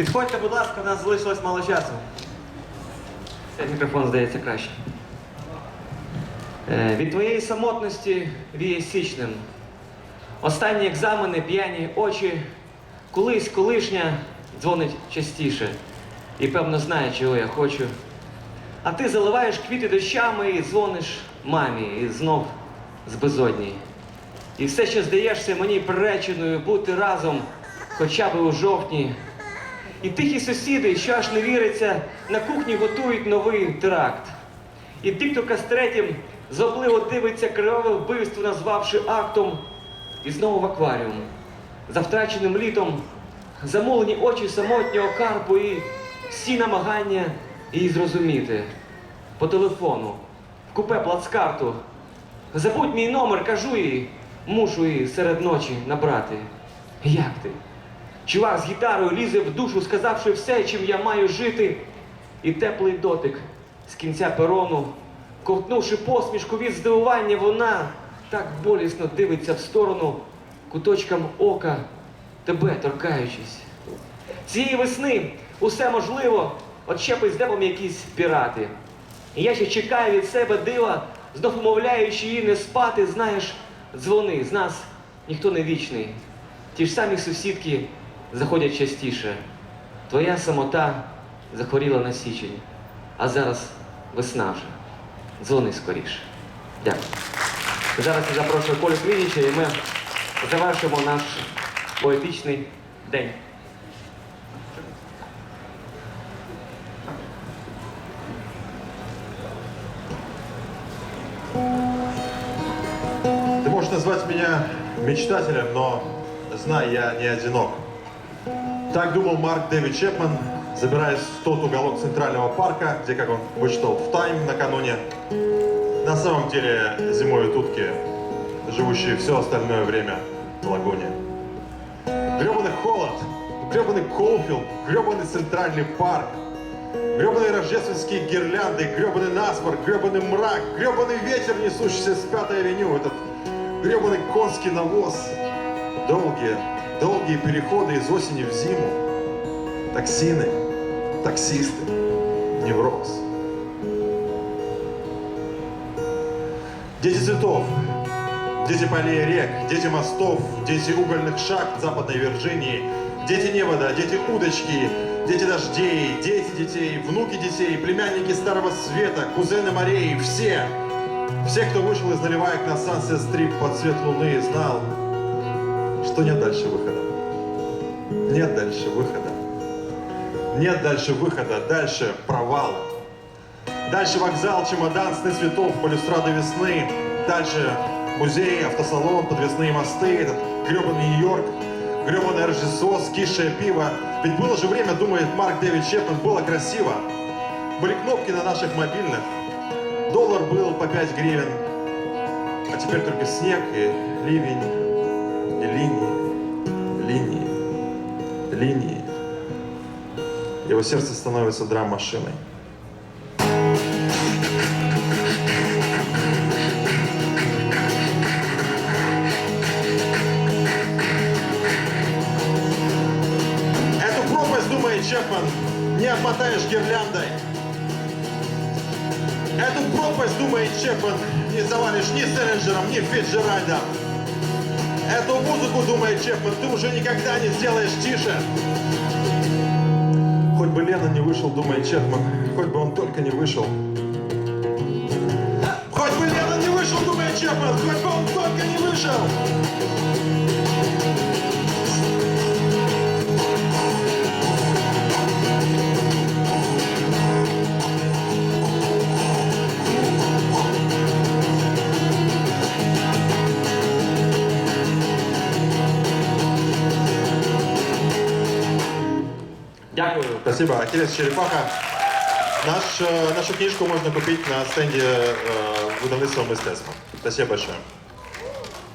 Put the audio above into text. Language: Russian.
Підходьте, будь ласка, у нас залишилось мало часу. Цей мікрофон здається краще. Е, Від твоєї самотності віє січним. Останні екзамени, п'яні очі, колись колишня дзвонить частіше і певно знає, чого я хочу. А ти заливаєш квіти дощами і дзвониш мамі і знов з безодні. І все ще здаєшся мені приреченою бути разом хоча б у жовтні. І тихі сусіди, що аж не віриться, на кухні готують новий теракт. І дикторка з третім зобливо дивиться криваве вбивство, назвавши актом, і знову в акваріум. За втраченим літом замулені очі самотнього карпу і всі намагання її зрозуміти. По телефону, в купе плацкарту. Забудь мій номер, кажу їй, мушу її серед ночі набрати. Як ти? Чувак з гітарою лізе в душу, сказавши все, чим я маю жити, і теплий дотик з кінця перону, ковтнувши посмішку від здивування, вона так болісно дивиться в сторону куточкам ока, тебе торкаючись. Цієї весни усе можливо, от щепить з небом якісь пірати. І я ще чекаю від себе дива, знов умовляючи її не спати, знаєш, дзвони, з нас ніхто не вічний. Ті ж самі сусідки заходять частіше. Твоя самота захворіла на січень, а зараз весна вже. Дзвони скоріше. Дякую. Зараз я запрошую Колю Квініча і ми завершимо наш поетичний день. Ты можешь назвать меня мечтателем, но знай, я не одинок. Так думал Марк Дэвид Чепман, забираясь в тот уголок Центрального парка, где, как он вычитал в Тайм накануне, на самом деле зимуют утки, живущие все остальное время в лагуне. Гребаный холод, гребаный Колфилд, гребаный Центральный парк, Гребаные рождественские гирлянды, гребаный насморк, гребаный мрак, гребаный ветер, несущийся с пятой авеню, этот гребаный конский навоз. Долгие, долгие переходы из осени в зиму. Токсины, таксисты, невроз. Дети цветов, дети полей рек, дети мостов, дети угольных шахт Западной Вирджинии, дети невода, дети удочки, дети дождей, дети детей, внуки детей, племянники Старого Света, кузены морей, все, все, кто вышел из наливаек на Сансет Стрип под цвет луны, знал, что нет дальше выхода. Нет дальше выхода. Нет дальше выхода, дальше провалы. Дальше вокзал, чемодан, сны цветов, балюстрады весны. Дальше музей, автосалон, подвесные мосты, этот гребаный Нью-Йорк, гребаное Рождество, скисшее пиво. Ведь было же время, думает Марк Дэвид Чепман, было красиво. Были кнопки на наших мобильных. Доллар был по 5 гривен. А теперь только снег и ливень, линии, линии, линии. Его сердце становится драм-машиной. Эту пропасть, думает Чепман, не обмотаешь гирляндой. Эту пропасть, думает Чепман, не завалишь ни Селлинджером, ни Фитджеральдом. Эту музыку, думает Чепман, ты уже никогда не сделаешь тише. Хоть бы Лена не вышел, думает Чепман, хоть бы он только не вышел. Хоть бы Лена не вышел, думает Чепман, хоть бы он только не вышел. Спасибо. Ахиллес Черепаха. Наш, э, нашу книжку можно купить на стенде э, выдавництва мистецтва. Спасибо большое.